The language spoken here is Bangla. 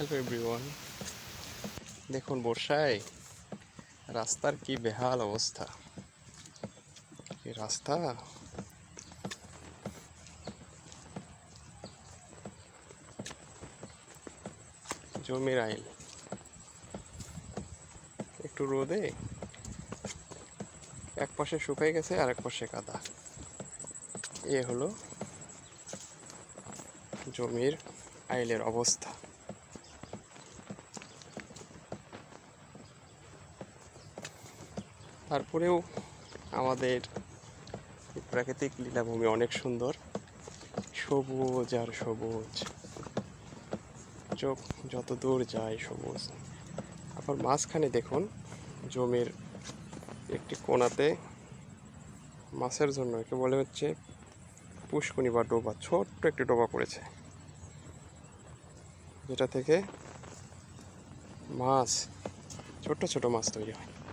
হ্যালো এভরিওয়ান দেখুন, বর্ষায় রাস্তার কি বেহাল অবস্থা। রাস্তা জমির আইল। একটু রোদে এক পাশে শুকাই গেছে আর এক পাশে কাদা। এ হলো জমির আইলের অবস্থা। তারপরেও আমাদের প্রাকৃতিক লীলাভূমি অনেক সুন্দর। সবুজ আর সবুজ। চোখ যত দূর যায় সবুজ। আবার মাঝখানে দেখুন, জমির একটি কোণাতে মাছের জন্য একে বলে হচ্ছে পুষ্কুনি বা ডোবা। ছোট্ট একটি ডোবা পড়েছে। যেটা থেকে মাছ ছোট ছোট মাছ তৈরি হয়।